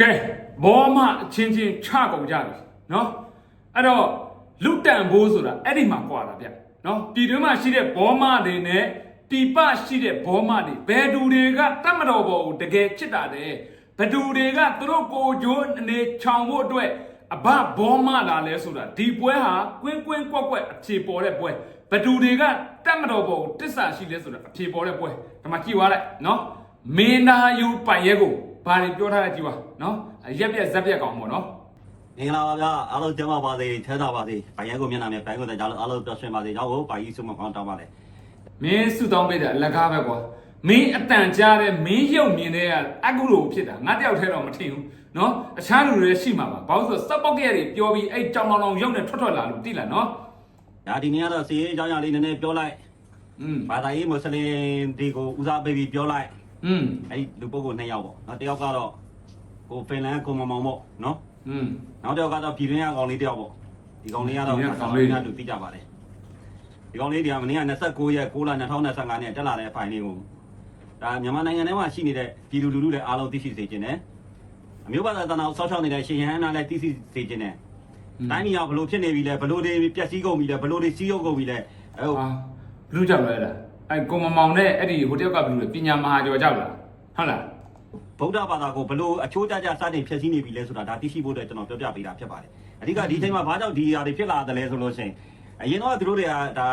ကဲဘောမအချင်းချင်းချကုန်ကြပြီနော်အဲ့တော့လူတန်ဘိုးဆိုတာအဲ့ဒီမှာကွာတာဗျနော်ပြည်တွင်းမှာရှိတဲ့ဘောမတွေနဲ့ပြည်ပရှိတဲ့ဘောမတွေဘယ်သူတွေကတတ်မတော်ဘောကိုတကယ်ချစ်တာတဲ့ဘယ်သူတွေကသူတို့ကိုကြိုးအနေချောင်ဖို့အတွက်အဘဘောမလာလဲဆိုတာဒီပွဲဟာကွင်းကွင်းကွက်ကွက်အဖြေပေါ်တဲ့ပွဲဘယ်သူတွေကတတ်မတော်ဘောကိုတစ္ဆာရှိလဲဆိုတာအဖြေပေါ်တဲ့ပွဲဒီမှာကြည့်သွားလိုက်နော်မင်းနာယူပိုင်ရဲကို ဘာတွေပြောထားလဲကြည့်ပါနော်ရက်ပြက်ဇက်ပြက်ကောင်ပေါ့နော်မင်္ဂလာပါဗျာအားလုံးကျမ်းပါပါစေထဲသာပါစေဘိုင်ရဲကိုမျက်နှာနဲ့ဘိုင်ကိုတကြားလို့အားလုံးပျော်ရွှင်ပါစေကြောင်းကိုဘိုင်ကြီးဆုမကောင်းတောင်းပါလေမင်းစုတောင်းပေးတာအလကားပဲကွာမင်းအတန်ကြားတဲ့မင်းရုပ်မြင်တဲ့ကအကုလိုဖြစ်တာငါတယောက်ထဲတော့မထင်ဘူးနော်အခြားလူတွေရှိမှာပါဘာလို့ဆိုစက်ပေါက်ကရတွေပြောပြီးအဲ့ကြောင်လောင်လောင်ရုပ်နဲ့ထွက်ထွက်လာလို့တိလာနော်ဒါဒီနေ့ကတော့စီရေးအကြောင်းအရာလေးနည်းနည်းပြောလိုက်อืมဘာသာရေးမွတ်စလင်တွေကိုဦးစားပေးပြီးပြောလိုက် อืม အဲ့ဒီလူပုဂ္ဂိုလ်နှစ်ယောက်ပေါ့နော်တစ်ယောက်ကတော့ကိုဖင်လန်ကိုမမောင်ပေါ့နော် อืม နောက်တစ်ယောက်ကတော့ပြည်တွင်းကကောင်လေးတစ်ယောက်ပေါ့ဒီကောင်လေးကတော့ ပြည်တွင်းကကောင်လေး ကတူသိကြပါတယ်ဒီကောင်လေးဒီကမနေ့က29ရက်6လ2025နဲ့တက်လာတဲ့ဖိုင်လေးကိုဒါမြန်မာနိုင်ငံထဲမှာရှိနေတဲ့ပြည်သူလူထုတွေအားလုံးသိရှိစေခြင်းနဲ့အမျိုးဘာသာတနာကိုစောင့်ရှောက်နေတဲ့ရှင်ရဟန်းနာလည်းသိရှိစေခြင်းနဲ့ တိုင်းပြည်ကဘလို့ဖြစ်နေပြီလဲဘလို့တွေပျက်စီးကုန်ပြီလဲဘလို့တွေစီးရုပ်ကုန်ပြီလဲအဲဟို အာဘလူးကြောက်လဲလား အဲ့ကိုမမောင်နဲ့အဲ့ဒီဟိုတယောက်ကဘလူးလဲပညာမဟာကျော်ကြောက်လားဟုတ်လားဗုဒ္ဓဘာသာကိုဘလို့အချိုးကျကျစတင်ဖျက်ဆီးနေပြီလဲဆိုတာဒါသိရှိဖို့အတွက်ကျွန်တော်ပြောပြပေးတာဖြစ်ပါတယ်အဓိကဒီချိန်မှာဘာကြောင့်ဒီအရာတွေဖြစ်လာတယ်လဲဆိုလို့ရှိရင်အရင်တော့သူတို့တွေကဒါ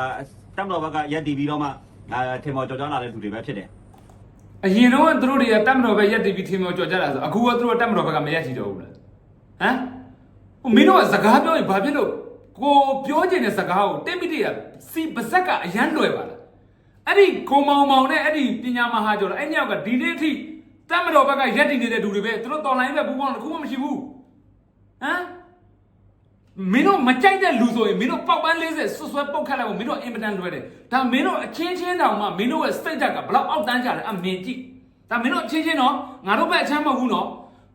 တမ်တော်ဘက်ကရက်တီပြီးတော့မှအဲထင်မော်ကြော်ကြားလာတဲ့သူတွေပဲဖြစ်တယ်အရင်တော့ကသူတို့တွေကတတ်မတော်ပဲရက်တည်ပြီးထင်မောကြော်ကြတာဆိုအခုကသူတို့ကတတ်မတော်ဘက်ကမရက်ချီတော့ဘူးလားဟမ်ဟိုမင်းတို့ကစကားပြောရင်ဘာဖြစ်လို့ကိုပြောချင်တဲ့စကားကိုတိတ်မိတိရစီပါဇက်ကအရန်လွယ်ပါလား အဲ့ဒီကိုမောင်မောင်နဲ့အဲ့ဒီပညာမဟာကျော်လားအဲ့ညောက်ကဒီနေ့အထိတတ်မတော်ဘက်ကရက်တည်နေတဲ့လူတွေပဲသူတို့တော်လိုင်းပဲဘူးပေါင်းတစ်ခုမှမရှိဘူးဟမ်မင်းတို့မကြိုက်တဲ့လူဆိုရင်မင်းတို့ပေါက်ပန်း40ဆွဆွဲပုတ်ခတ်လိုက်ဖို့မင်းတို့အင်ပတန်လွယ်တယ်ဒါမင်းတို့အချင်းချင်းတောင်မှမင်းတို့ရဲ့ state ကဘလောက်အောက်တန်းကြလဲအမင်းကြည့်ဒါမင်းတို့အချင်းချင်းနော်ငါတို့ဘက်အချမ်းမဟုတ်ဘူးနော်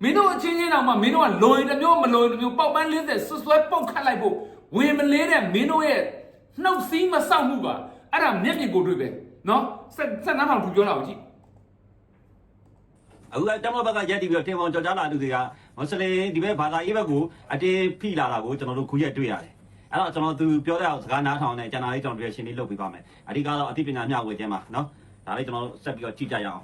မင်းတို့အချင်းချင်းတောင်မှမင်းတို့ကလွန်ရင်တစ်မျိုးမလွန်ရင်တစ်မျိုးပေါက်ပန်း40ဆွဆွဲပုတ်ခတ်လိုက်ဖို့ဝင်မလေးတဲ့မင်းတို့ရဲ့နှုတ်စည်းမဆောက်မှုက အဲ့ဒါမျက်မြင်ကိုတွေ့ပဲနော်ဆက်ဆက်နားထောင်သူပြောတာကိုကြည့်အခုကတမ်တော်ဘက်ကရက်တီပြီးတော့ထင်မော်ကြော်ကြားလာတဲ့သူတွေကမွတ်စလင်ဒီဘက်ဘာသာရေးဘက်ကိုအတင်းဖိလာတာကိုကျွန်တော်တို့ခုရက်တွေ့ရတယ်အဲ့တော့ကျွန်တော်သူပြောတဲ့အောင်စကားနားထောင်နေကျွန်တော်လေးကျွန်တော်တို့ရှင်းလေးလုပ်ပေးပါမယ်အဓိကတော့အသိပညာမျှဝေခြင်းပါနော်ဒါလေးကျွန်တော်တို့ဆက်ပြီးတော့ကြည့်ကြရအောင်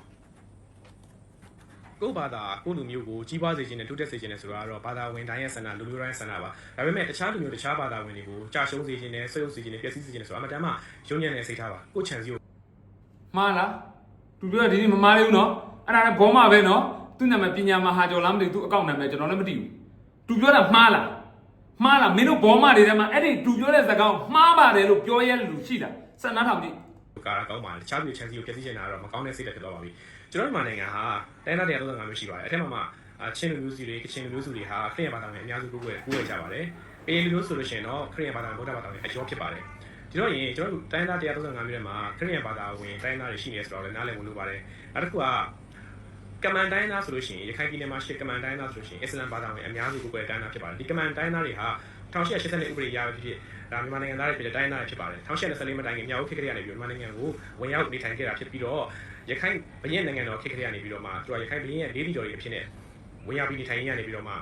ကိုယ့်ဘာသာကိုယ့်လူမျိုးကိုကြီးပွားစေခြင်းနဲ့တိုးတက်စေခြင်းနဲ့ဆိုတာကတော့ဘာသာဝင်တိုင်းရဲ့ဆန္ဒလူမျိုးတိုင်းရဲ့ဆန္ဒပါဒါပေမဲ့တခြားလူမျိုးတခြားဘာသာဝင်တွေကိုကြာရှုံးစေခြင်းနဲ့ဆွေးရုပ်စေခြင်းနဲ့ပျက်စီးစေခြင်းနဲ့ဆိုတာအမှန်တမ်းမှယုံညံ့တဲ့စိတ်ထားပါကိုယ့်ချန်စီကိုမှားလားသူပြောတာဒီနေ့မမှားသေးဘူးနော်အဲ့ဒါလည်းဘောမပဲနော်သူ့နာမည်ပညာမဟာကျော်လားမသိဘူးသူအကောင့်နာမည်ကျွန်တော်လည်းမသိဘူးသူပြောတာမှားလားမှားလားမင်းတို့ဘောမတွေထဲမှာအဲ့ဒီသူပြောတဲ့စကားကိုမှားပါတယ်လို့ပြောရဲလူရှိတာစက်နားထောင်ကြည့်ကာရကောင်းပါလေတခြားလူချန်စီကိုပျက်စီးခြင်းတာတော့မကောင်းတဲ့စိတ်သက်ဖြစ်သွားပါပြီ ကျွန်တော်တို့မြန်မာနိုင်ငံဟာတိုင်းသား135မျိုးရှိပါတယ်အဲ့ထက်မှမှချင်းလူမျိုးစုတွေကချင်လူမျိုးစုတွေဟာခရစ်ယာန်ဘာသာဝင်အများစုကိုယ်ကိုယ်ကိုယ်ရကြပါတယ်အေးလူမျိုးဆိုလို့ရှိရင်တော့ခရစ်ယာန်ဘာသာဝင်ဗုဒ္ဓဘာသာဝင်အကျော်ဖြစ်ပါတယ်ဒီတော့ရင်ကျွန်တော်တို့တိုင်းသား135မျိုးထဲမှာခရစ်ယာန်ဘာသာဝင်တိုင်းသားတွေရှိနေဆိုတော့လည်းနားလည်ဝင်လို့ပါတယ်နောက်တစ်ခုကကမန်တိုင်းသားဆိုလို့ရှိရင်ရခိုင်ပြည်နယ်မှာရှိကမန်တိုင်းသားဆိုလို့ရှိရင်အစ္စလာမ်ဘာသာဝင်အများစုကိုယ်ကိုယ်တိုင်းသားဖြစ်ပါတယ်ဒီကမန်တိုင်းသားတွေဟာ1882ဥပဒေရဖြစ်ဖြစ် ဒါမြန်မာနိုင်ငံသားတွေဖြစ်တဲ့တိုင်းသားတွေဖြစ်ပါတယ်1824မတိုင်ခင်မြောက်ဦးခေတ်ကလေးကနေပြီးမြန်မာနိုင်ငံကိုဝင်ရောက်နေထိုင်ခဲ့တာဖြစ်ပြီးတော့ရခိုင်ဘရင်နိုင်ငံတော်ခေတ်ကလေးကနေပြီးတော့မှသူကရခိုင်ဘရင်ရဲ့လေးတီတော်တွေအဖြစ်နဲ့ဝင်ရောက်ပြီးနေထိုင်ရနေပြီးတော့မှ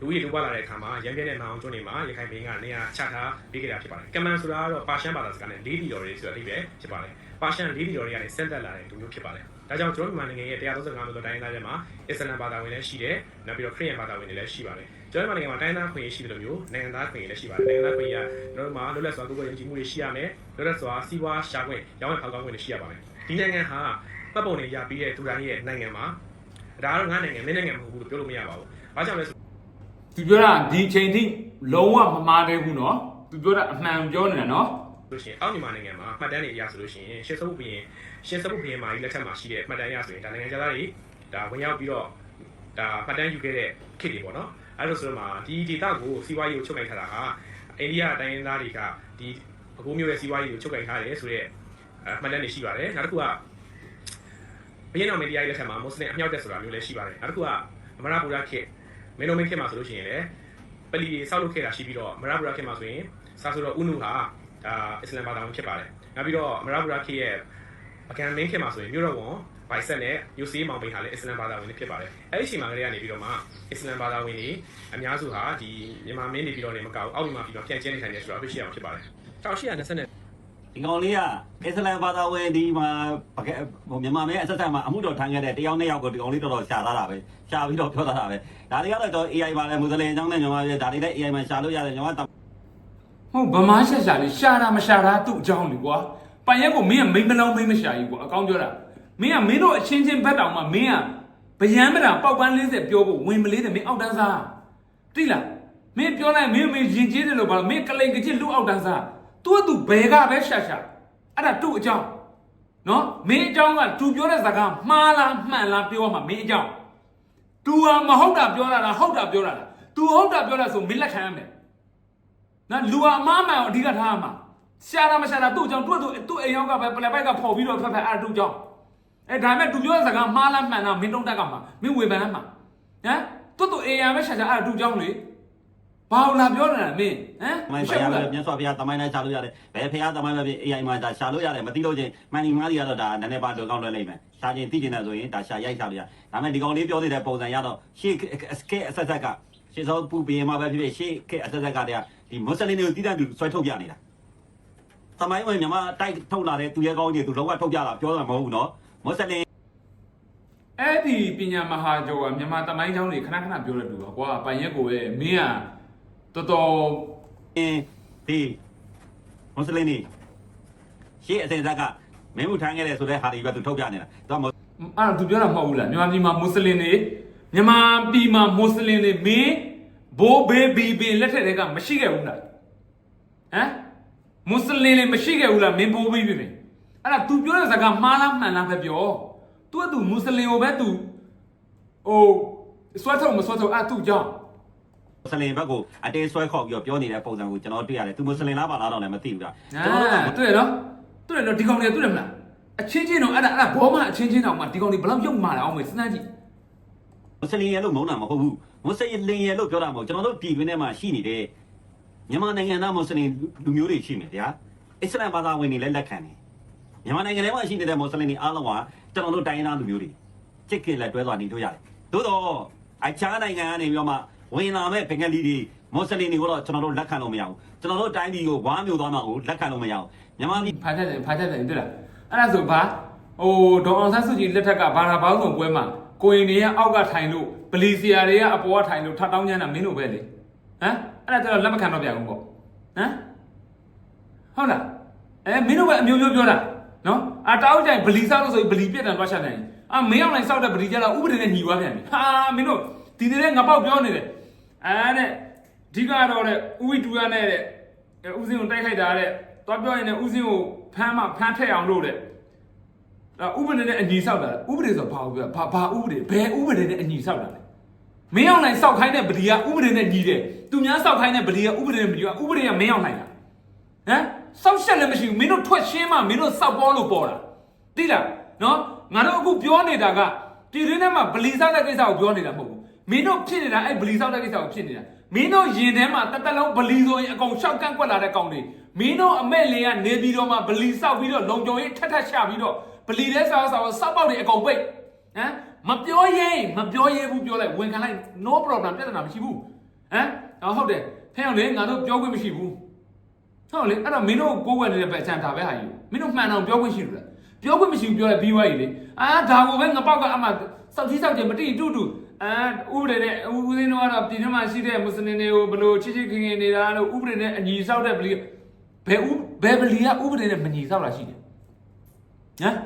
လူကြီးလူပါလာတဲ့အခါမှာရန်ပြည့်တဲ့နောင်ကျွန်းတွေမှာရခိုင်ဘရင်ကနေရာချထားပေးခဲ့တာဖြစ်ပါတယ်ကမန်ဆိုတာကတော့ပါရှန်ဘာသာစကားနဲ့လေးတီတော်တွေဆိုတဲ့အဓိပ္ပာယ်ဖြစ်ပါတယ်ပါရှန်လေးတီတော်တွေကနေဆင့်သက်လာတဲ့လူမျိုးဖြစ်ပါတယ်ဒါကြောင့်ကျွန်တော်မြန်မာနိုင်ငံရဲ့135မျိုးသောတိုင်းသားတွေမှာအစ္စလာမ်ဘာသာဝင်လည်းရှိတယ်နောက်ပြီးတော့ခရစ်ယာန်ဘာသာဝင်တွေလည်းရှိပါတယ် ကျွန်တော်မြန်မာနိုင်ငံမှာတိုင်းသားခွင့်ရရှိတယ်လို့မျိုးနိုင်ငံသားခွင့်ရလည်းရှိပါတယ်နိုင်ငံသားခွင့်ရကျွန်တော်တို့မှာလွတ်လပ်စွာကိုယ်ကိုယ်ယုံကြည်မှုတွေရှိရမယ်လွတ်လပ်စွာစီးပွားရှာခွင့်ရောင်းဝယ်ဖောက်ကားခွင့်တွေရှိရပါတယ်ဒီနိုင်ငံဟာပတ်ပုံတွေရပြီးတဲ့သူတိုင်းရဲ့နိုင်ငံမှာဒါကတော့ငါနိုင်ငံမင်းနိုင်ငံမဟုတ်ဘူးလို့ပြောလို့မရပါဘူးဘာကြောင့်လဲဆိုသူပြောတာဒီချိန်ထိလုံးဝမမှားသေးဘူးနော်သူပြောတာအမှန်ပြောနေတာနော်လို့ရှိရင်အောက်မြန်မာနိုင်ငံမှာမှတ်တမ်းတွေအရဆိုလို့ရှိရင်ရှစ်စုပ်ဘုရင်ရှစ်စုပ်ဘုရင်မာကြီးလက်ထက်မှာရှိတဲ့မှတ်တမ်းအရဆိုရင်ဒါနိုင်ငံသားတွေဒါဝင်ရောက်ပြီးတော့ဒါမှတ်တမ်းယူခဲ့တဲ့ခေတ်တွေပေါ့နော် အဲ့လိုဆိုတော့မှဒီဒေတာကိုစီးပွားရေးကိုချုပ်ကိုင်ထားတာဟာအိန္ဒိယတိုင်းရင်းသားတွေကဒီအကူမျိုးရဲ့စီးပွားရေးကိုချုပ်ကိုင်ထားတယ်ဆိုတော့အမှတ်တမ်းတွေရှိပါတယ်နောက်တစ်ခုကဘုရင်တော်မင်းတရားကြီးလက်ထက်မှာမွတ်စလင်အမြောက်တက်ဆိုတာမျိုးလည်းရှိပါတယ်နောက်တစ်ခုကအမရပူရခေတ်မင်းတော်မင်းခေတ်မှာဆိုလို့ရှိရင်လည်းပလီဆောက်လုပ်ခဲ့တာရှိပြီးတော့မရပူရခေတ်မှာဆိုရင်စာဆိုတော့ဥနုဟာဒါအစ္စလမ်ဘာသာဝင်ဖြစ်ပါတယ်နောက်ပြီးတော့မရဘူရာခေရဲ့အကန်မင်းခေတ်မှာဆိုရင်မြို့တော်ဝန် ဘိုက်ဆက်နဲ့ယူစီမောင်ပိန်ဟာလည်းအစ္စလမ်ဘာသာဝင်တွေဖြစ်ပါတယ်အဲ့ဒီအချိန်မှာကလေးကနေပြီးတော့မှအစ္စလမ်ဘာသာဝင်တွေအများစုဟာဒီမြန်မာမင်းနေပြီးတော့နေမကောက်အောက်ဒီမှာပြီးတော့ပြန်ကျင်းနေထိုင်နေဆိုတာဖြစ်ရှိအောင်ဖြစ်ပါတယ်1820နဲ့ဒီကောင်လေးကအစ္စလမ်ဘာသာဝင်ဒီမှာပကဲဟိုမြန်မာမဲအဆက်ဆက်မှာအမှုတော်ထမ်းခဲ့တဲ့တယောက်နှစ်ယောက်ကိုဒီကောင်လေးတော်တော်ရှာသားတာပဲရှာပြီးတော့ပြောသားတာပဲဒါတွေကတော့တော့ AI ပါလဲမွတ်စလင်အကြောင်းနဲ့မြန်မာပြည်ဒါတွေလည်း AI မှာရှာလို့ရတယ်မြန်မာတဟုတ်ဗမာရှာရှာလေးရှာတာမရှာတာသူ့အကြောင်းလေကွာပိုင်ရက်ကိုမင်းကမိမလောင်းမိမရှာကြီးကွာအကောင်းပြောတာ မင်းကမင်းတို့အချင်းချင်းဘက်တောင်မှမင်းကဗျမ်းမတာပေါက်ပန်း40ပြောဖို့ဝင်မလေးတယ်မင်းအောက်တန်းစားတိလားမင်းပြောလိုက်မင်းမင်းရင်ကျေးတယ်လို့ပါမင်းကလိန်ကချစ်လူအောက်တန်းစားသူကသူဘယ်ကပဲရှာရှာအဲ့ဒါသူ့အကြောင်းနော်မင်းအကြောင်းကသူပြောတဲ့စကားမှားလားမှန်လားပြောမှာမင်းအကြောင်း तू ဟာမဟုတ်တာပြောတာလားဟုတ်တာပြောတာလား तू ဟုတ်တာပြောတာဆိုမင်းလက်ခံရမယ်နော်လူကအမားမှန်ကိုအဓိကထားရမှာရှာတာမရှာတာသူ့အကြောင်းသူ့သူသူ့အိမ်ရောက်ကပဲပလက်ပိုက်ကဖော်ပြီးတော့ဖက်ဖက်အဲ့ဒါသူ့အကြောင်း အဲဒါပေမဲ့သူပြောတဲ့စကားမှားလားမှန်လားမင်းတုံးတက်ကမှာမင်းဝေဖန်လားမှာဟမ်သူ့သူအိမ်ရပဲရှာရှာအဲ့ဒါသူ့အကြောင်းလေဘာလို့လာပြောနေတာမင်းဟမ်မိုင်းရှဖက်ရားဘူးပဲလားမြတ်စွာဘုရားတမိုင်းနဲ့ရှာလို့ရတယ်ဘယ်ဖရားတမိုင်းပဲဖြစ် AI မှာဒါရှာလို့ရတယ်မသိလို့ချင်းမှန်ဒီမားတွေကတော့ဒါနည်းနည်းပါတော့ကောင်းလွယ်လိမ့်မယ်ရှာချင်းသိချင်းတယ်ဆိုရင်ဒါရှာရိုက်ရှာလို့ရဒါပေမဲ့ဒီကောင်လေးပြောနေတဲ့ပုံစံရတော့ရှေ့စကေအဆက်ဆက်ကရှေ့စောပူပင်မှာပဲဖြစ်ဖြစ်ရှေ့ကအဆက်ဆက်ကတည်းကဒီမွတ်စလင်တွေကိုတည်တံ့သူဆွဲထုတ်ပြနေတာတမိုင်းဝင်မြန်မာတိုက်ထုတ်လာတဲ့သူရဲကောင်းကြီးသူလုံးဝထုတ်ပြတာပြောတာမဟုတ်ဘူးနော် မွတ်စလင်အဲ့ဒီပညာမဟာကျော်ကမြန်မာတမိုင်းကျောင်းတွေခဏခဏပြောရတူပါကွာပိုင်ရက်ကိုပဲမင်းကတော်တော်အင်းဒီမွတ်စလင်တွေရှေ့အစဉ်ဆက်ကမင်းမှုထမ်းခဲ့တယ်ဆိုတဲ့ဟာတွေပဲသူထုတ်ပြနေတာသူကမအဲ့ဒါသူပြောတာမဟုတ်ဘူးလားမြန်မာပြည်မှာမွတ်စလင်တွေမြန်မာပြည်မှာမွတ်စလင်တွေမင်းဘိုးဘေးဘီဘင်လက်ထက်တွေကမရှိခဲ့ဘူးလားဟမ်မွတ်စလင်တွေမရှိခဲ့ဘူးလားမင်းဘိုးဘေးဘီဘင် အဲ့ဒါ तू ပြောတဲ့စကားမှားလားမှန်လားပဲပြော तू က तू မွတ်စလင်ကိုပဲ तू ဟိုစွတ်ထုတ်မစွတ်ထုတ်အဲ့ तू ကြောင့် မွတ်စလင်ဘက်ကိုအတေးဆွဲခေါ်ပြီးတော့ပြောနေတဲ့ပုံစံကိုကျွန်တော်တွေ့ရတယ်သူမွတ်စလင်လားပါလားတော့လည်းမသိဘူးလား အာ ကျွန်တော်တို့က တွေ့ရနော်တွေ့ရနော်ဒီကောင်တွေတွေ့ရမလားအချင်းချင်းတော့အဲ့ဒါအဲ့ဒါဘောမအချင်းချင်းတော့မှဒီကောင်တွေဘယ်လောက်ရုပ်မာလဲအောင်မေစဉ်းစားကြည့် မွတ်စလင်ရဲ့လို့မုန်းတာမဟုတ်ဘူးမွတ်စလင်ရဲ့လို့ပြောတာမဟုတ်ကျွန်တော်တို့ပြည်တွင်းထဲမှာရှိနေတဲ့မြန်မာနိုင်ငံသားမွတ်စလင်လူမျိုးတွေရှိမယ်ဗျာအစ္စလမ်ဘာသာဝင်တွေလည်းလက်ခံတယ် မြန်မာနိုင်ငံထဲမှာရှိနေတဲ့မွတ်စလင်တွေအားလုံးကကျွန်တော်တို့တိုင်းရင်းသားလူမျိုးတွေချစ်ခင်လက်တွဲသွားနေတို့ရတယ်သို့တော့အခြားနိုင်ငံကနေပြီးတော့မှဝင်လာမဲ့ဘင်္ဂလီတွေမွတ်စလင်တွေကိုတော့ကျွန်တော်တို့လက်ခံလို့မရဘူးကျွန်တော်တို့တိုင်းပြည်ကိုဝါမျိုးသွားမှာကိုလက်ခံလို့မရဘူးမြန်မာပြည်ဖာချက်တယ်ဖာချက်တယ်တွေ့လားအဲ့ဒါဆိုဘာဟိုဒေါအောင်ဆန်းစုကြည်လက်ထက်ကဘာသာပေါင်းစုံပွဲမှာကိုရင်တွေကအောက်ကထိုင်လို့ဗလီစီယာတွေကအပေါ်ကထိုင်လို့ထတောင်းညမ်းတာမင်းတို့ပဲလေဟမ်အဲ့ဒါကျတော့လက်မခံတော့ပြဘူးပေါ့ဟမ်ဟုတ်လားအဲမင်းတို့ပဲအမျိုးမျိုးပြောတာ နော်အာတောက်ကြိုင်ဗလီဆောက်လို့ဆိုရင်ဗလီပြက်တယ်တွားချက်တယ်အာမင်းအောင်လိုက်ဆောက်တဲ့ဗလီကျတော့ဥပဒေနဲ့ညီသွားပြန်ပြီဟာမင်းတို့ဒီနေ့ငါပေါက်ပြောနေတယ်အဲတဲ့အဓိကတော့တဲ့ဥဝိတူရနဲ့တဲ့ဥစဉ်ကိုတိုက်ခိုက်တာတဲ့တွားပြောရင်လည်းဥစဉ်ကိုဖမ်းမှဖမ်းထည့်အောင်လို့တဲ့ဒါဥပဒေနဲ့အညီဆောက်တာဥပဒေဆိုဘာလို့ပြောဘာဘာဥပဒေဘယ်ဥပဒေနဲ့အညီဆောက်တာလဲမင်းအောင်နိုင်ဆောက်ခိုင်းတဲ့ဗလီကဥပဒေနဲ့ညီတယ်သူများဆောက်ခိုင်းတဲ့ဗလီကဥပဒေနဲ့မညီဘူးဥပဒေကမင်းအောင်နိုင်တာဟမ် ဆောက်ရှက်လည်းမရှိဘူးမင်းတို့ထွက်ရှင်းမှမင်းတို့ဆောက်ပေါ်လို့ပေါ်တာသိလားနော်ငါတို့အခုပြောနေတာကဒီရင်းထဲမှာဗလီဆောက်တဲ့ကိစ္စကိုပြောနေတာမဟုတ်ဘူးမင်းတို့ဖြစ်နေတာအဲ့ဗလီဆောက်တဲ့ကိစ္စကိုဖြစ်နေတာမင်းတို့ရင်ထဲမှာတက်တက်လုံးဗလီဆိုရင်အကောင်ရှောက်ကန့်ကွက်လာတဲ့ကောင်တွေမင်းတို့အမက်လင်ကနေပြီးတော့မှဗလီဆောက်ပြီးတော့လုံကြုံရေးထက်ထက်ချပြီးတော့ဗလီတဲ့ဆောက်ဆောက်ဆောက်ပေါက်တွေအကုန်ပိတ်ဟမ်မပြောရင်မပြောရဲဘူးပြောလိုက်ဝန်ခံလိုက် no problem ပြဿနာမရှိဘူးဟမ်အော်ဟုတ်တယ်ဖះအောင်လေငါတို့ပြောခွင့်မရှိဘူး ဟုတ်လေအဲ့တော့မင်းတို့ကိုယ်ဝယ်နေတဲ့ပဲအချမ်းဒါပဲဟာယူမင်းတို့မှန်အောင်ပြောခွင့်ရှိလို့လားပြောခွင့်မရှိဘူးပြောလိုက်ပြီးွားကြီးလေအာဒါကိုပဲငပေါက်ကအမှစောက်ကြီးစောက်ကြီးမတိတူတူအာဥပဒေနဲ့ဦးဦးစင်းတို့ကတော့ပြည်ထဲမှာရှိတဲ့မွတ်စလင်တွေကိုဘလို့ချစ်ချစ်ခင်ခင်နေတာလို့ဥပဒေနဲ့အညီဆောက်တဲ့ဗလီဘယ်ဥဘယ်ဗလီကဥပဒေနဲ့မညီဆောက်တာရှိတယ်ဟမ်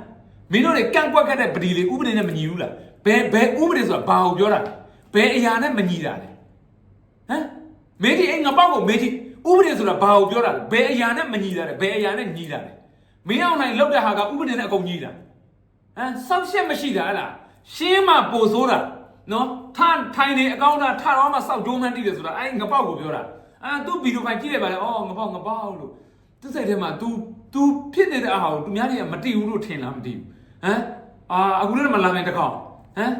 မင်းတို့တွေကန့်ကွက်ခဲ့တဲ့ပဒီလေဥပဒေနဲ့မညီဘူးလားဘယ်ဘယ်ဥပဒေဆိုတာဘာကိုပြောတာလဲဘယ်အရာနဲ့မညီတာလဲဟမ်မေဒီအိမ်ငပေါက်ကိုမေဒီ ဥပဒေဆိုတာဘာကိုပြောတာလဲဘယ်အရာနဲ့မညီတာလဲဘယ်အရာနဲ့ညီတာလဲမင်းအောင်နိုင်လောက်တဲ့ဟာကဥပဒေနဲ့အကုန်ညီတာဟမ်ဆောက်ရှက်မရှိတာဟလားရှင်းမှပိုဆိုးတာနော်ထထိုင်နေအကောင့်တာထတော့မှစောက်ဒိုးမှန်းတည်တယ်ဆိုတာအဲ့ငပေါက်ကိုပြောတာအာသူ့ဗီဒီယိုဖိုင်ကြည့်လိုက်ပါလေအော်ငပေါက်ငပေါက်လို့သူစိတ်ထဲမှာ तू तू ဖြစ်နေတဲ့အဟာကိုသူများတွေကမတည်ဘူးလို့ထင်လားမတည်ဘူးဟမ်အာအခုလည်းမလာနိုင်တခေါင်ဟမ်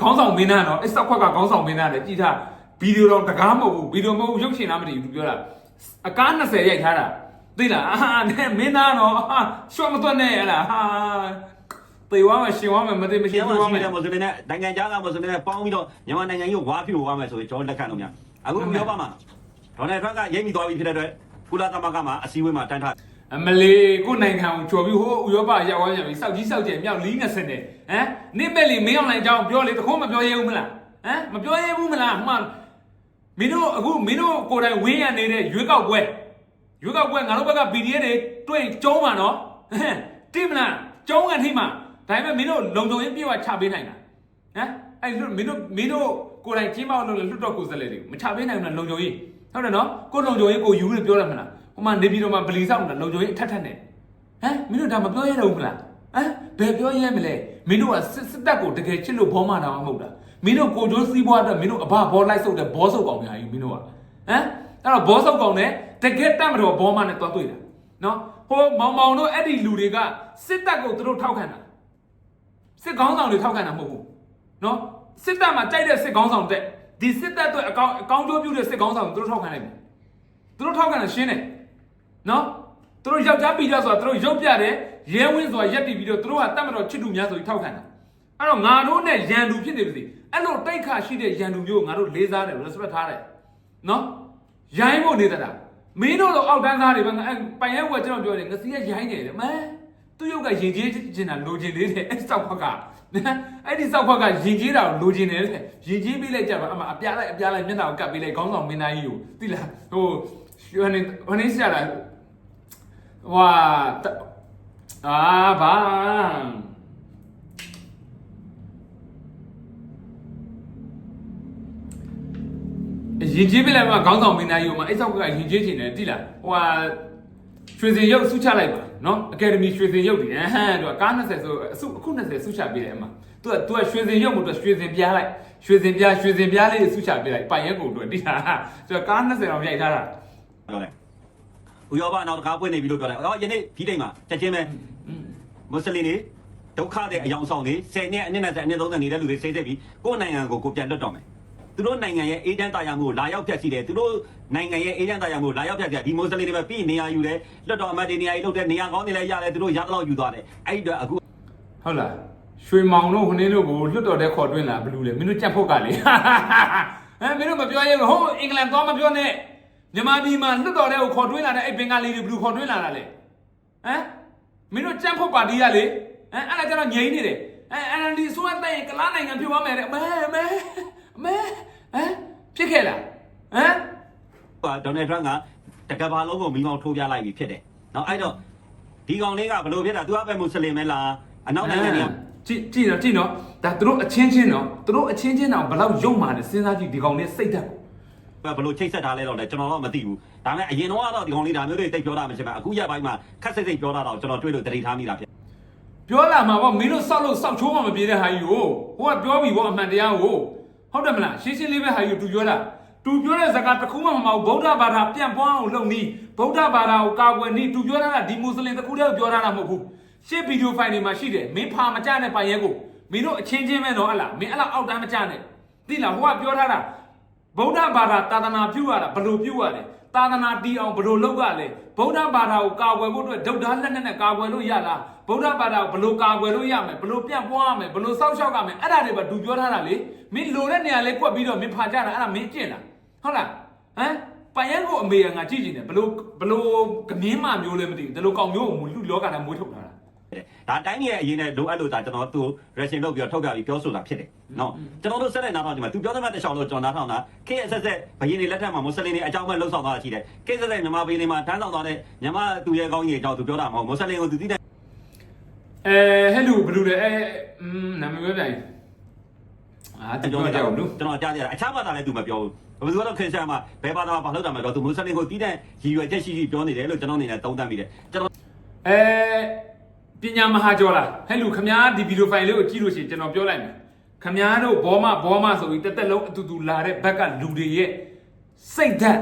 ခေါင်းဆောင်မင်းသားတော့အစက်ခွက်ကခေါင်းဆောင်မင်းသားတယ်ကြည်ထား ဗီဒီယိုတော့တကားမဟုတ်ဘူးဗီဒီယိုမဟုတ်ဘူးရုပ်ရှင်လားမတည်ဘူးသူပြောတာအကား20ရိုက်ထားတာသိလားအာနဲ့မင်းသားတော့အာရှော့မသွက်နဲ့ဟလားဟာသေသွားမယ်ရှင်သွားမယ်မသိမရှိရှင်းသေးပါသွားရှိမယ်တဲ့မွတ်စလင်နဲ့နိုင်ငံခြားကမွတ်စလင်နဲ့ပေါင်းပြီးတော့မြန်မာနိုင်ငံကြီးကိုဝါပြိုသွားမယ်ဆိုရင်ကျွန်တော်လက်ခံလို့များအခုပြောပါမှာဒေါ်နယ်ထရန့်ကရိပ်မိသွားပြီဖြစ်တဲ့အတွက်ကုလသမဂ္ဂမှာအစည်းအဝေးမှာတန်းထားအမလေးကိုနိုင်ငံကိုကြော်ပြီးဟိုဥရောပရောက်သွားပြန်ပြီစောက်ကြီးစောက်ကျယ်မြောက်လီးငစင်တယ်ဟမ်နိမဲ့လီမင်းအောင်လိုင်အကြောင်းပြောလေတခုံးမပြောရဲဘူးမလားဟမ်မပြောရဲဘူးမလားမှ မင်းတို့အခုမင်းတို့ကိုယ်တိုင်ဝင်းရနေတဲ့ရွေးကောက်ပွဲရွေးကောက်ပွဲငါတို့ဘက်က PDF တွေတွေ့ကျုံးပါနော်ဟမ်တိမလားကျုံးကန်ထိမှာဒါပေမဲ့မင်းတို့လုံခြုံရေးပြေဝချပေးနိုင်တာဟမ်အဲ့လွတ်မင်းတို့မင်းတို့ကိုယ်တိုင်ကျင်းပလို့လွတ်တော့ကိုယ်စလဲတွေမချပေးနိုင်ဘူးလားလုံခြုံရေးဟုတ်တယ်နော်ကိုလုံခြုံရေးကိုယူလို့ပြောရမလားဟိုမှာနေပြည်တော်မှာဗလီဆောင်တာလုံခြုံရေးအထက်ထက်နဲ့ဟမ်မင်းတို့ဒါမပြောရတော့ဘူးမလားဟမ်ဘယ်ပြောရဲမလဲမင်းတို့ကစစ်စစ်တပ်ကိုတကယ်ချစ်လို့ဘောမှတာမှမဟုတ်တာ မင်းတို့ကိုကျိုးစီးပွားအတွက်မင်းတို့အဘဘောလိုက်ဆုပ်တဲ့ဘောဆုပ်ကောင်များကြီးမင်းတို့ကဟမ်အဲ့တော့ဘောဆုပ်ကောင်နဲ့တကယ်တတ်မတော်ဘောမှနဲ့တွားတွေ့တာနော်ဟိုမောင်မောင်တို့အဲ့ဒီလူတွေကစစ်တပ်ကိုသူတို့ထောက်ခံတာစစ်ကောင်းဆောင်တွေထောက်ခံတာမဟုတ်ဘူးနော်စစ်တပ်မှာကြိုက်တဲ့စစ်ကောင်းဆောင်တဲ့ဒီစစ်တပ်အတွက်အကောင်းအကောင်းကျိုးပြုတဲ့စစ်ကောင်းဆောင်ကိုသူတို့ထောက်ခံလိုက်မယ်သူတို့ထောက်ခံတာရှင်းတယ်နော်သူတို့ယောက်ျားပြည်ကြဆိုတာသူတို့ရုပ်ပြတယ်ရဲဝင်းဆိုတာရက်တီပြီးတော့သူတို့ကတတ်မတော်ချစ်သူများဆိုပြီးထောက်ခံတာအဲ့တော့ငါတို့နဲ့ရန်သူဖြစ်နေပါစေ အဲ့လိုတိတ်ခါရှိတဲ့ရန်သူမျိုးငါတို့လေးစားတယ် respect ထားတယ်နော်ရိုင်းဖို့နေတတာမင်းတို့တော့အောက်တန်းသားတွေပဲငါပိုင်ရဲဝက်ကျွန်တော်ပြောတယ်ငစီကရိုင်းနေတယ်မန်းသူ့ရုပ်ကယဉ်ကျေးကျင်တာလိုချင်သေးတယ်အဲ့စောက်ခွက်ကအဲ့ဒီစောက်ခွက်ကယဉ်ကျေးတာကိုလိုချင်တယ်တဲ့ယဉ်ကျေးပေးလိုက်ကြပါအမအပြားလိုက်အပြားလိုက်မျက်နှာကိုကပ်ပေးလိုက်ခေါင်းဆောင်မင်းသားကြီးကိုသိလားဟိုရွှေနေဟိုနေစရာလားဟွာအာဘာ ရင်ကျေးပြလိုက်မှာခေါင်းဆောင်မင်းသားကြီးကမှအဲ့ဆောက်ကရင်ကျေးချင်တယ်တိလားဟိုဟာရွှေစင်ရုပ်စုချလိုက်ပါနော်အကယ်ဒမီရွှေစင်ရုပ်ဒီဟမ်သူကကား20ဆိုအစုအခု20စုချပေးတယ်အမသူကသူကရွှေစင်ရုပ်မို့သူရွှေစင်ပြားလိုက်ရွှေစင်ပြားရွှေစင်ပြားလေးစုချပေးလိုက်ပိုင်ရက်ကိုသူတိလားသူကကား20တော့ရိုက်ထားတာပြောတယ်ဥရောပနောက်တစ်ခါပွင့်နေပြီလို့ပြောတယ်အော်ယနေ့ဒီတိတ်မှာချက်ချင်းပဲမွတ်စလင်တွေဒုက္ခတဲ့အယောင်ဆောင်တွေ10နှစ်အနည်းနဲ့10အနည်း30နေတဲ့လူတွေစိတ်သက်ပြီးကိုယ့်နိုင်ငံကိုကိုပြန်လွတ်တော့မယ် သူတို့နိုင်ငံရဲ့အေဂျင့်တာယာမှုကိုလာရောက်ဖြတ်စီတယ်သူတို့နိုင်ငံရဲ့အေဂျင့်တာယာမှုကိုလာရောက်ဖြတ်စီတယ်ဒီမွတ်စလင်တွေပဲပြီးနေရာယူတယ်လွတ်တော်အမတ်တွေနေရာယူလုပ်တယ်နေရာကောင်းတွေလည်းရတယ်သူတို့ရသလောက်ယူသွားတယ်အဲ့ဒီတော့အခုဟုတ်လားရွှေမောင်တို့ခင်းတို့ကိုလွတ်တော်တဲ့ခေါ်တွင်းလာဘလူးလေမင်းတို့ကြက်ဖို့ကလေဟမ်မင်းတို့မပြောရဲဘူးဟိုအင်္ဂလန်သွားမပြောနဲ့မြန်မာပြည်မှာလွတ်တော်တဲ့ကိုခေါ်တွင်းလာတဲ့အဲ့ဘင်္ဂလီတွေဘလူးခေါ်တွင်းလာတာလေဟမ်မင်းတို့ကြက်ဖို့ပါတီကလေဟမ်အဲ့ဒါကျတော့ငြိမ်းနေတယ်အဲအန်အန်ဒီဆိုတဲ့ကလားနိုင်ငံဖြစ်သွားမယ်တဲ့မဲမဲ မဲဟမ်ဖြစ်ခဲ့လားဟမ်ဒေါ်နယ်ထရန့်ကတကဘာလုံးကိုမိမောင်းထိုးပြလိုက်ပြီဖြစ်တယ်။နော်အဲ့တော့ဒီကောင်လေးကဘလို့ဖြစ်တာသူကပဲမွတ်စလင်ပဲလားအနောက်နိုင်ငံတွေကကြည့်ကြည့်တော့ကြည့်နော်ဒါသူတို့အချင်းချင်းနော်သူတို့အချင်းချင်းတော့ဘယ်လောက်ယုံမာလဲစဉ်းစားကြည့်ဒီကောင်လေးစိတ်ဓာတ်ကိုဘလို့ချိတ်ဆက်ထားလဲတော့လေကျွန်တော်တော့မသိဘူး။ဒါပေမဲ့အရင်တော့ကတော့ဒီကောင်လေးဒါမျိုးတွေတိတ်ပြောတာမရှိပါဘူး။အခုရက်ပိုင်းမှာခက်စိတ်စိတ်ပြောတာတော့ကျွန်တော်တွေ့လို့တတိထားမိတာဖြစ်ပြောလာမှာပေါ့မင်းတို့စောက်လို့စောက်ချိုးမှမပြေတဲ့ဟာကြီးကိုဟိုကပြောပြီပေါ့အမှန်တရားကို ဟုတ်တယ်မလားရှင်းရှင်းလေးပဲဟာကြီးကိုသူပြောတာသူပြောတဲ့စကားတစ်ခုမှမမဟုတ်ဗုဒ္ဓဘာသာပြန့်ပွားအောင်လုပ်နည်းဗုဒ္ဓဘာသာကိုကာကွယ်နည်းသူပြောထားတာဒီမွတ်စလင်တစ်ခုတည်းကိုပြောထားတာမဟုတ်ဘူးရှစ်ဗီဒီယိုဖိုင်တွေမှာရှိတယ်မင်းဖာမကြတဲ့ပိုင်ရဲကိုမင်းတို့အချင်းချင်းပဲတော့ဟလားမင်းအဲ့လောက်အောက်တန်းမကြနဲ့သိလားဟိုကပြောထားတာဗုဒ္ဓဘာသာသာသနာပြုရတာဘယ်လိုပြုရလဲသာသနာတီးအောင်ဘယ်လိုလုပ်ရလဲဗုဒ္ဓဘာသာကိုကာကွယ်ဖို့အတွက်ဒုတ်သားလက်နက်နဲ့ကာကွယ်လို့ရလား ဗုဒ္ဓဘာသာကိုဘယ်လိုကာကွယ်လို့ရမလဲဘယ်လိုပြန့်ပွားရမလဲဘယ်လိုစောင့်ရှောက်ရမလဲအဲ့ဒါတွေပဲသူပြောထားတာလေမင်းလိုတဲ့နေရာလေးကွက်ပြီးတော့မင်းဖာကြတာအဲ့ဒါမင်းကျင့်လားဟုတ်လားဟမ်ပိုင်ရန်ကိုအမေကငါကြည့်ကြည့်နေဘယ်လိုဘယ်လိုကမင်းမမျိုးလဲမသိဘူးဒီလိုကောင်မျိုးကိုမူလူလောကနဲ့မွေးထုတ်ထားတာတယ်။ဒါတိုင်းရဲ့အရင်နဲ့လိုအပ်လို့ဒါကျွန်တော်သူ reaction လုပ်ပြီးတော့ထုတ်ပြပြီးပြောဆိုတာဖြစ်တယ်။နော်ကျွန်တော်တို့ဆက်လက်နားထောင်ကြည့်မှာသူပြောတဲ့မှတစ်ချောင်းလို့ကျွန်တော်နားထောင်တာခေတ်ဆက်ဆက်ဘယင်းတွေလက်ထက်မှာမွတ်စလင်တွေအကြောင်းမဲ့လှုပ်ဆောင်သွားတာရှိတယ်။ခေတ်ဆက်ဆက်မြန်မာပြည်လေးမှာတန်းဆောင်သွားတဲ့မြန်မာသူရဲ့ကောင်းကြီးအကြောင်းသူပြောတာမဟုတ်မွတ်စလင်ကိုသူသိတဲ့ အဲဟဲ့လူဘယ်လိုလဲအဲอืมနာမည်ပဲပြန်အာတကျွန်ပြောတော်ကြအောင်လို့ကျွန်တော်ကြားရအခြားဘာသာလည်းသူမပြောဘူးဘယ်သူကတော့ခရစ်ယာန်မှာဘယ်ဘာသာမှာဘာလို့တာမလဲတော့သူမွတ်စလင်ကိုတီးတဲ့ရည်ရွယ်ချက်ရှိရှိပြောနေတယ်လို့ကျွန်တော်အနေနဲ့သုံးသပ်မိတယ်ကျွန်တော်အဲပညာမဟာကျော်လားဟဲ့လူခမားဒီဗီဒီယိုဖိုင်လေးကိုကြည့်လို့ရှိရင်ကျွန်တော်ပြောလိုက်မယ်ခမားတို့ဘောမဘောမဆိုပြီးတက်တက်လုံးအတူတူလာတဲ့ဘက်ကလူတွေရဲ့စိတ်ဓာတ်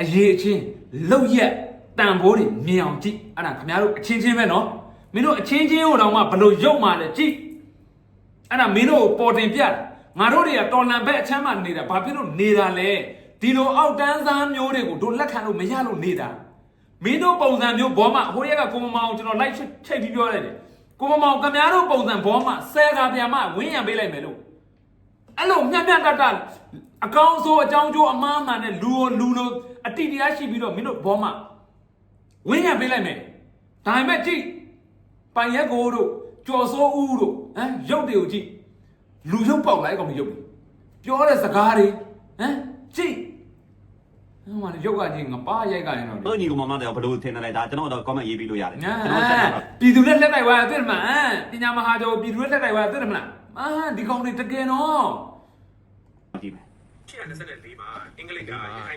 အရေးအချင်းလောက်ရက်တန်ဖိုးတွေမြင်အောင်ကြည့်အဲ့ဒါခမားတို့အချင်းချင်းပဲနော် မင်းတို့အချင်းချင်းဟိုတော့မှဘလို့ရုပ်မှလဲကြည့်အဲ့ဒါမင်းတို့ပေါ်တင်ပြငါတို့တွေကတော်လန်ဘက်အချမ်းမှနေတာဘာဖြစ်လို့နေတာလဲဒီလိုအောက်တန်းစားမျိုးတွေကိုတို့လက်ခံလို့မရလို့နေတာမင်းတို့ပုံစံမျိုးဘောမဟိုရက်ကကိုမမအောင်ကျွန်တော်လိုက်ချိတ်ပြီးပြောလိုက်တယ်ကိုမမောင်ကများတို့ပုံစံဘောမှဆယ်ကပြန်မှဝင်းရံပေးလိုက်မယ်လို့အဲ့လိုမျက်မျက်တတ်တတ်အကောင်းဆုံးအကြောင်းကျိုးအမှားမှန်နဲ့လူကိုလူလိုအတိတရားရှိပြီးတော့မင်းတို့ဘောမှဝင်းရံပေးလိုက်မယ်ဒါပေမဲ့ကြည့် ပိုင်ရက်ကိုတို့ကြော်စိုးဦးတို့ဟမ်ရုပ်တွေကိုကြည့်လူရုပ်ပေါက်လိုက်ကောင်ရုပ်တွေပြောတဲ့စကားတွေဟမ်ကြည့်ဟိုမှာရုပ်ကကြည့်ငပါရိုက်ကရင်တော့တို့ညီကောင်မတော်ဘလို့ထင်တယ်လဲဒါကျွန်တော်တော့ comment ရေးပြီးလို့ရတယ်ညာကျွန်တော်ဆက်တာပါပြည်သူလက်လက်တိုက်ဝါသိတယ်မလားပညာမဟာကျော်ပြည်သူလက်လက်တိုက်ဝါသိတယ်မလားအာဒီကောင်တွေတကယ်တော့ကြည့်မယ် 124မှာအင်္ဂလိပ်က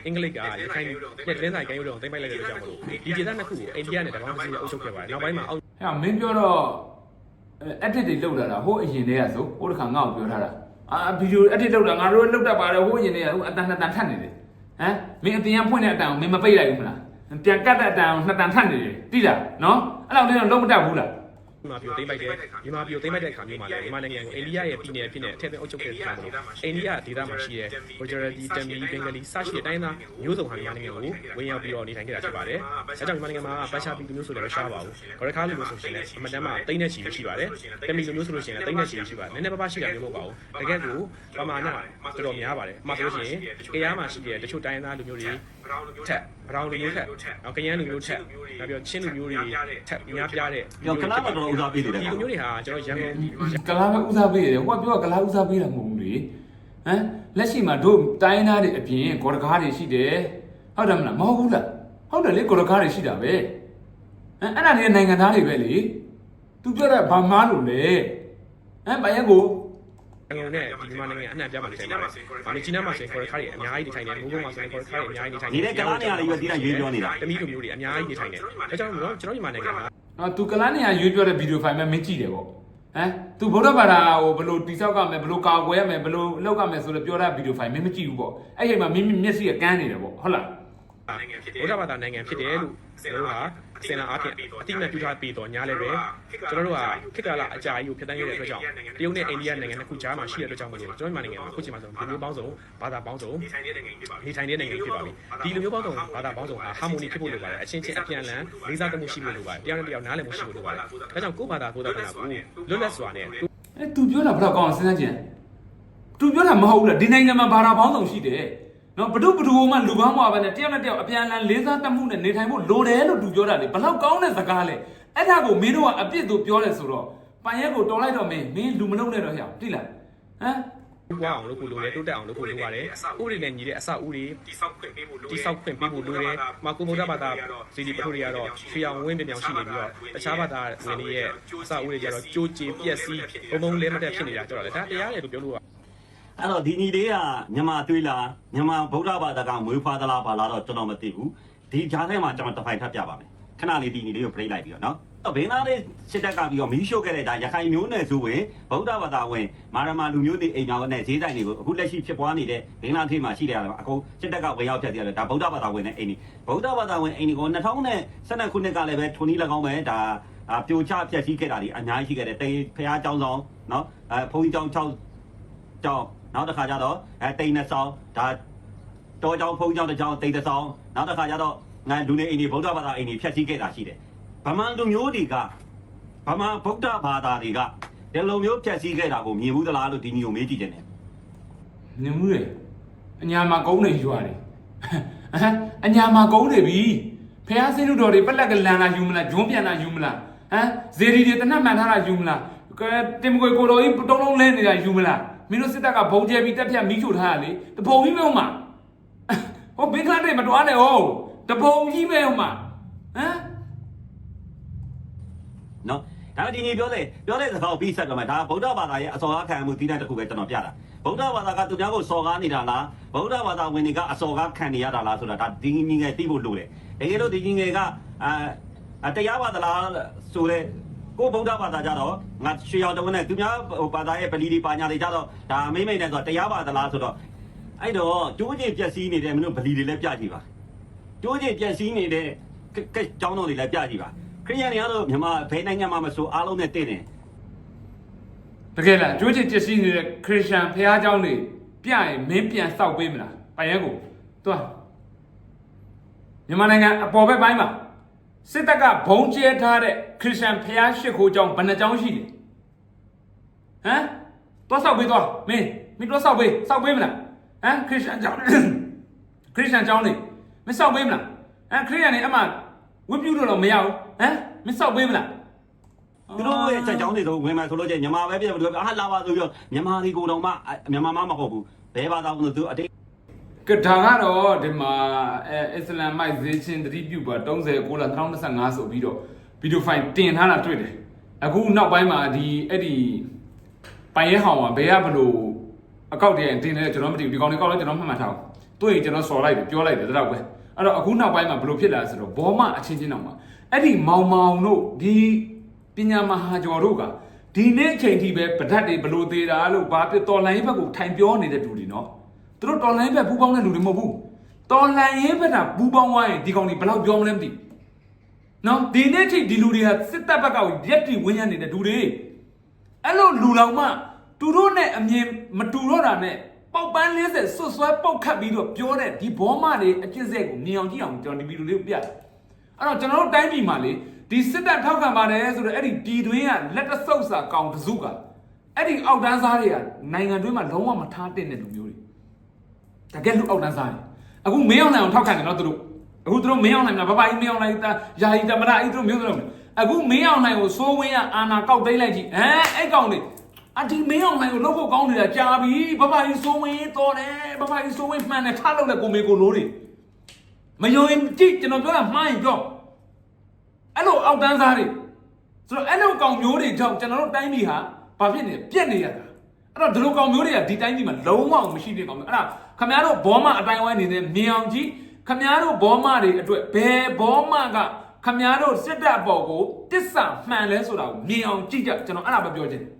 အင်္ဂလိပ်ကရခိုင်နဲ့တင်းဆိုင်ကိုင်းရုံတိမ့်ပိုက်လိုက်တဲ့အတွက်ကြောင့်မလို့ဒီဒေသနှစ်ခုကိုအိန္ဒိယနဲ့တကောင်းစီအုပ်ချုပ်ခဲ့ပါတယ်နောက်ပိုင်းမှာအောက်ဟဲ့မင်းပြောတော့အက်ဒစ်တွေလောက်လာတာဟိုအရင်တည်းကဆိုဟိုတခါငါ့ကိုပြောထားတာအာဗီဒီယိုအက်ဒစ်လောက်တာငါတို့လောက်တတ်ပါတယ်ဟိုအရင်တည်းကဟိုအတန်နှစ်တန်ထပ်နေတယ်ဟမ်မင်းအတင်ရဖွင့်တဲ့အတန်ကိုမင်းမပိတ်လိုက်ဘူးမလားပြန်ကတ်တဲ့အတန်ကိုနှစ်တန်ထပ်နေတယ်တိလားနော်အဲ့လောက်လေးတော့လုံးမတတ်ဘူးလား မြန်မာပြည်ကိုသိမ့်ပိုက်တဲ့မြန်မာပြည်ကိုသိမ့်ပိုက်တဲ့အခါမျိုးမှာလည်းမြန်မာနိုင်ငံကိုအိန္ဒိယရဲ့ပြည်နယ်ဖြစ်နေအထက်သွင်းအုပ်ချုပ်ခဲ့တဲ့အခါမှာအိန္ဒိယဒေသမှာရှိတဲ့ Gujarati, Tamil, Bengali စရှိတဲ့တိုင်းသားမျိုးစုံဟာမြန်မာနိုင်ငံကိုဝင်ရောက်ပြီးတော့နေထိုင်ခဲ့တာဖြစ်ပါတယ်။အဲကြောင့်မြန်မာနိုင်ငံမှာပတ်ရှာပြည်လူမျိုးဆိုလည်းမရှားပါဘူး။ဂရခါလူမျိုးဆိုရှင်လည်းအမတန်မှတိမ့်တဲ့ချီရှိပါတယ်။တမီလူမျိုးဆိုလို့ရှိရင်လည်းတိမ့်တဲ့ချီရှိပါတယ်။နည်းနည်းပါးပါးရှိတာမျိုးမဟုတ်ပါဘူး။တကယ်ကိုပမာဏတော်တော်များပါတယ်။အမှဆိုလို့ရှိရင်ကြားမှာရှိတဲ့တချို့တိုင်းသားလူမျိုးတွေထက်ဘရောင်လူမျိုးထက်နောက်ကရန်လူမျိုးထက်နောက်ပြီးချင်းလူမျိုးတွေထက်များပြားတဲ့ကျွန်တော်ခဏမှတော့ဦးစားပေးနေတယ်ဒီလူမျိုးတွေဟာကျွန်တော်ရန်ကုန်ကလားမဦးစားပေးရတယ်ဟိုကပြောကလားဦးစားပေးတာမဟုတ်ဘူးလေဟမ်လက်ရှိမှာတို့တိုင်းသားတွေအပြင်ဂေါ်ရကားတွေရှိတယ်ဟုတ်တယ်မလားမဟုတ်ဘူးလားဟုတ်တယ်လေဂေါ်ရကားတွေရှိတာပဲဟမ်အဲ့ဒါတွေနိုင်ငံသားတွေပဲလေ तू ပြောတာဘာမားလို့လဲဟမ်ဘာရက်ကိုရန်ကု န်နဲ့ဒီမြန်မာနိုင်ငံအနှံ့ပြားမှာနေထိုင်ပါတယ်။ဗာမီချီနာမှာဆိုရင်ခေါ်ရခါတွေအများကြီးနေထိုင်တယ်။မိုးကုန်းမှာဆိုရင်ခေါ်ရခါတွေအများကြီးနေထိုင်တယ်နေတဲ့ကလားနေရာတွေပဲဒီတိုင်းရွေးပြောနေတာ။တမီးလူမျိုးတွေအများကြီးနေထိုင်တယ်။ဒါကြောင့်မို့ကျွန်တော်မြန်မာနိုင်ငံမှာနော် तू ကလားနေရရွေးပြောတဲ့ဗီဒီယိုဖိုင်ပဲမင်းကြည့်တယ်ပေါ့ဟမ် तू ဗုဒ္ဓဘာသာဟိုဘယ်လိုတိဆောက်ကမယ်ဘယ်လိုကာကွယ်ရမယ်ဘယ်လိုလောက်ကမယ်ဆိုတော့ပြောတဲ့ဗီဒီယိုဖိုင်မင်းမကြည့်ဘူးပေါ့အဲ့ဒီမှာမင်းမျက်စိကကန်းနေတယ်ပေါ့ဟုတ်လားဗုဒ္ဓဘာသာနိုင်ငံဖြစ်တယ်လို့ကျွန်တော်တို့ဟာစင်လာအားဖြင့်အတိအမှတ်ပြုထားပြီးတော့ညားလည်းပဲကျွန်တော်တို့ဟာခေတ်ကာလအကြာကြီးကိုဖြတ်တန်းခဲ့တဲ့အတွက်ကြောင့်တရုတ်နဲ့အိန္ဒိယနိုင်ငံနှစ်ခုကြားမှာရှိတဲ့အတွက်ကြောင့်မို့လို့ကျွန်တော်မြန်မာနိုင်ငံမှာအခုချိန်မှာဆိုလူမျိုးပေါင်းစုံဘာသာပေါင်းစုံနေထိုင်တဲ့နိုင်ငံဖြစ်ပါပြီနေထိုင်တဲ့နိုင်ငံဖြစ်ပါပြီဒီလူမျိုးပေါင်းစုံဘာသာပေါင်းစုံဟာဟာမိုနီဖြစ်ဖို့လိုပါတယ်အချင်းချင်းအပြန်အလှန်လေးစားမှုရှိဖို့လိုပါတယ်တယောက်နဲ့တယောက်နားလည်မှုရှိဖို့လိုပါတယ်ဒါကြောင့်ကိုယ့်ဘာသာကိုယ့်သာကနာကိုလွတ်လပ်စွာနဲ့အဲ तू ပြောတာဘယ်တော့ကောင်းအောင်စဉ်းစားကြည့် तू ပြောတာမဟုတ်ဘူးလားဒီနိုင်ငံမှာဘာသာပေါင်းစုံရှိတယ် နော်ဘဒုဘဒုမှလူကောင်းမှာပဲနဲ့တယောက်နဲ့တယောက်အပြန်အလှန်လေးစားတတ်မှုနဲ့နေထိုင်ဖို့လိုတယ်လို့ तू ပြောတာလေဘလောက်ကောင်းတဲ့စကားလဲအဲ့ဒါကိုမင်းတို့ကအပြစ်သူပြောလဲဆိုတော့ပန်ရက်ကိုတော်လိုက်တော့မင်းမင်းလူမလုံးနဲ့တော့ဟဲ့တိလားဟမ်ပွားအောင်လုပ်ဖို့လိုတယ်တိုးတက်အောင်လုပ်ဖို့လိုပါတယ်ဥပဒေနဲ့ညီတဲ့အဆောက်အဦတွေတိဆောက်ခွင့်ပေးဖို့လိုတယ်တိဆောက်ခွင့်ပေးဖို့လိုတယ်မာကုမုဒ္ဒဘာသာစီဒီပထိုတွေကတော့ရွှေအောင်ဝင်းပြောင်ရှိနေပြီးတော့တခြားဘာသာဝင်တွေရဲ့အဆောက်အဦတွေကျတော့ကြိုးကြေပြက်စီးဘုံဘုံလဲမတက်ဖြစ်နေတာကြတော့လေဒါတရားတယ်လို့ပြောလို့ရ အဲ့တော့ဒီညီလေးကမြန်မာသွေးလားမြန်မာဗုဒ္ဓဘာသာကမွေးဖွားသလားဘာလားတော့ကျွန်တော်မသိဘူးဒီကြားထဲမှာကျွန်တော်တစ်ဖိုင်ထပ်ပြပါမယ်ခဏလေးဒီညီလေးကိုပြိလိုက်ပြီးတော့နော်ဘင်းသားလေးစစ်တက်ကပြီးတော့မီးရှို့ခဲ့တဲ့ဒါရခိုင်မျိုးနယ်ဆိုဝင်ဗုဒ္ဓဘာသာဝင်မာရမလူမျိုးတွေအိမ်တော်နဲ့ဈေးတိုင်းတွေကိုအခုလက်ရှိဖြစ်ပွားနေတဲ့ဘင်းသားထိပ်မှာရှိတယ်အကုန်စစ်တက်ကဝင်ရောက်ဖြတ်တယ်ဒါဗုဒ္ဓဘာသာဝင်တဲ့အိမ်တွေဗုဒ္ဓဘာသာဝင်အိမ်တွေကို2012ခုနှစ်ကလည်းပဲထုံနီး၎င်းပဲဒါပြိုချဖျက်ဆီးခဲ့တာဒီအများကြီးရှိခဲ့တယ်တိန်ဖះเจ้าဆောင်နော်အဲဘုန်းကြီးเจ้า6ကြောင်း နောက်တစ်ခါကျတော့အဲတိန်နှစ်ဆောင်ဒါတော်ကြောင်ဖုံးကြောင်တစ်ကြောင်တိန်တစ်ဆောင်နောက်တစ်ခါကျတော့ငါလူနေအိမ်တွေဗုဒ္ဓဘာသာအိမ်တွေဖျက်ဆီးခဲ့တာရှိတယ်ဗမာလူမျိုးတွေကဗမာဗုဒ္ဓဘာသာတွေကဒီလိုမျိုးဖျက်ဆီးခဲ့တာကိုမြင်ဘူးသလားလို့ဒီမျိုးမေးကြည့်တယ်ညမှုတွေအညာမှာကုန်းနေယူရတယ်ဟမ်အညာမှာကုန်းနေပြီဖះစင်းတို့တော်တွေပက်လက်ကလန်လာယူမလားဂျွန်းပြန်လာယူမလားဟမ်ဇေဒီတွေတနတ်မှန်ထားတာယူမလားကဲတင်မကွေကိုတော်ကြီးတုံးလုံးလဲနေတာယူမလား မင်းတို့စစ်တပ်ကဘုံကျဲပြီးတက်ဖြတ်မိချို့ထားရလေတပုံကြီးပဲဟိုမှာဟိုဘင်္ဂလားဒေ့ရှ်မတွားနဲ့ဟိုတပုံကြီးပဲဟိုမှာဟမ်နော်ဒါဒီနေ့ပြောတယ်ပြောတဲ့စကားကိုပြီးဆက်ကြမယ်ဒါဗုဒ္ဓဘာသာရဲ့အစော်ကားခံမှုဒီတိုင်းတစ်ခုပဲကျွန်တော်ပြတာဗုဒ္ဓဘာသာကသူများကိုစော်ကားနေတာလားဗုဒ္ဓဘာသာဝင်တွေကအစော်ကားခံနေရတာလားဆိုတာဒါဒီညီငယ်သိဖို့လိုတယ်တကယ်လို့ဒီညီငယ်ကအာတရားပါသလားဆိုတဲ့ ကိုဗုဒ္ဓဘာသာကြတော့ငါရွှေရောင်တဝန်းနဲ့သူများဘာသာရဲ့ပလီဒီပါညာတွေကြတော့ဒါမိမ့်မိတ်နဲ့ဆိုတော့တရားပါသလားဆိုတော့အဲ့တော့ကျိုးချင်းပျက်စီးနေတဲ့မင်းတို့ဗလီတွေလည်းပြကြည့်ပါကျိုးချင်းပျက်စီးနေတဲ့ကဲကျောင်းတော်တွေလည်းပြကြည့်ပါခရိယန်တွေကတော့မြန်မာဘယ်နိုင်ငံမှာမဆိုအားလုံးနဲ့တင့်တယ် တကယ်လားကြိုးချစ်ပစ္စည်းနေတဲ့ခရစ်ယာန်ဖះเจ้าတွေပြရင်မင်းပြန်စောက်ပေးမလားပိုင်ရက်ကိုသွားမြန်မာနိုင်ငံအပေါ်ဘက်ပိုင်းမှာ စစ်တပ်ကဘုံကျဲထားတဲ့ခရစ်ယာန်ဖျားရှိခိုးကြောင်းဘယ်နှကြောင်းရှိလဲဟမ်တွားဆောက်ပေးသွားမင်းမင်းတွားဆောက်ပေးဆောက်ပေးမလားဟမ်ခရစ်ယာန်ကြောင်းခရစ်ယာန်ကြောင်းနေမဆောက်ပေးမလားဟမ်ခရစ်ယာန်နေအမှဝတ်ပြုလို့တော့မရဘူးဟမ်မဆောက်ပေးမလားသူတို့ရဲ့ချက်ချောင်းတွေဆိုဝင်မှဆိုလို့ချင်းမြန်မာပဲပြည့်ပြီးအာလာပါဆိုပြီးတော့မြန်မာဒီကိုတော့မှမြန်မာမှမဟုတ်ဘူးဘဲဘာသာလို့သူအတိတ် ကဒါကတော့ဒီမှာအဲအစ္စလာမ်မိုက်ဇေချင်းတတိပြုပါ39လ2025ဆိုပြီးတော့ဗီဒီယိုဖိုင်တင်ထားတာတွေ့တယ်အခုနောက်ပိုင်းမှာဒီအဲ့ဒီပိုင်ရဲဟောင်ကဘယ်ကဘလို့အကောက်တည်းတင်တယ်ကျွန်တော်မသိဘူးဒီကောင်လေးကောက်လဲကျွန်တော်မှတ်မှတ်ထားအောင်တွေ့ရင်ကျွန်တော်စော်လိုက်တယ်ပြောလိုက်တယ်ဒါတော့ပဲအဲ့တော့အခုနောက်ပိုင်းမှာဘလို့ဖြစ်လာလဲဆိုတော့ဘောမအချင်းချင်းတော့မှာအဲ့ဒီမောင်မောင်တို့ဒီပညာမဟာကျော်တို့ကဒီနေ့အချိန်ထိပဲပဒတ်တွေဘလို့သေးတာလို့ဘာဖြစ်တော်လိုင်းဘက်ကိုထိုင်ပြောနေတဲ့လူတွေနော် သူတို့တော်လိုင်းဘက်ပူပေါင်းတဲ့လူတွေမဟုတ်ဘူးတော်လိုင်းရေးဘက်ကပူပေါင်းသွားရင်ဒီကောင်တွေဘယ်လောက်ပြောမလဲမသိဘူးနော်ဒီနေ့ထိဒီလူတွေကစစ်တပ်ဘက်ကရက်တီဝင်းရနေတဲ့လူတွေအဲ့လိုလူလောင်မှသူတို့နဲ့အမြင်မတူတော့တာနဲ့ပေါက်ပန်း40ဆွတ်ဆွဲပုတ်ခတ်ပြီးတော့ပြောတဲ့ဒီဘောမတွေအကျင့်ဆက်ကိုမြင်အောင်ကြည့်အောင်ကျွန်တော်ဒီဗီဒီယိုလေးကိုပြတယ်အဲ့တော့ကျွန်တော်တို့တိုင်းပြည်မှာလေဒီစစ်တပ်ထောက်ခံပါတယ်ဆိုတော့အဲ့ဒီပြည်တွင်းကလက်တဆုပ်စာကောင်တစုကအဲ့ဒီအောက်တန်းစားတွေကနိုင်ငံတွင်းမှာလုံးဝမထားတဲ့လူမျိုးတွေ တကယ်လူအောက်တန်းစားတယ်အခုမင်းအောင်နိုင်အောင်ထောက်ခံတယ်နော်သူတို့အခုသူတို့မင်းအောင်နိုင်မှာဘဘကြီးမင်းအောင်နိုင်တာယာယီတမရအဲ့သူတို့မျိုးစုံလုံးအခုမင်းအောင်နိုင်ကိုစိုးဝင်းရအာနာကောက်သိမ့်လိုက်ကြည့်ဟမ်အဲ့ကောင်တွေအဒီမင်းအောင်နိုင်ကိုလှုပ်ဖို့ကောင်းနေတာကြာပြီဘဘကြီးစိုးဝင်းတော်တယ်ဘဘကြီးစိုးဝင်းမှန်တယ်ထားလို့လေကိုမေကိုလိုးတွေမယုံရင်ကြည့်ကျွန်တော်ပြောတာမှားရင်ပြောအဲ့လိုအောက်တန်းစားတွေဆိုတော့အဲ့လိုကောင်မျိုးတွေကြောင့်ကျွန်တော်တို့တိုင်းပြည်ဟာဘာဖြစ်နေလဲပြက်နေရတာအဲ့တော့ဒီလိုကောင်မျိုးတွေကဒီတိုင်းကြီးမှာလုံးဝမရှိတဲ့ကောင်မျိုးအဲ့ဒါ ခမများတို့ဘောမအတိုင်းဝိုင်းနေနဲ့မြင်အောင်ကြည့်ခမများတို့ဘောမတွေအတွက်ဘယ်ဘောမကခမများတို့စစ်တပ်အပေါ်ကိုတစ္ဆာမှန်လဲဆိုတာကိုမြင်အောင်ကြည့်ကြကျွန်တော်အဲ့ဒါပဲပြောချင်တယ်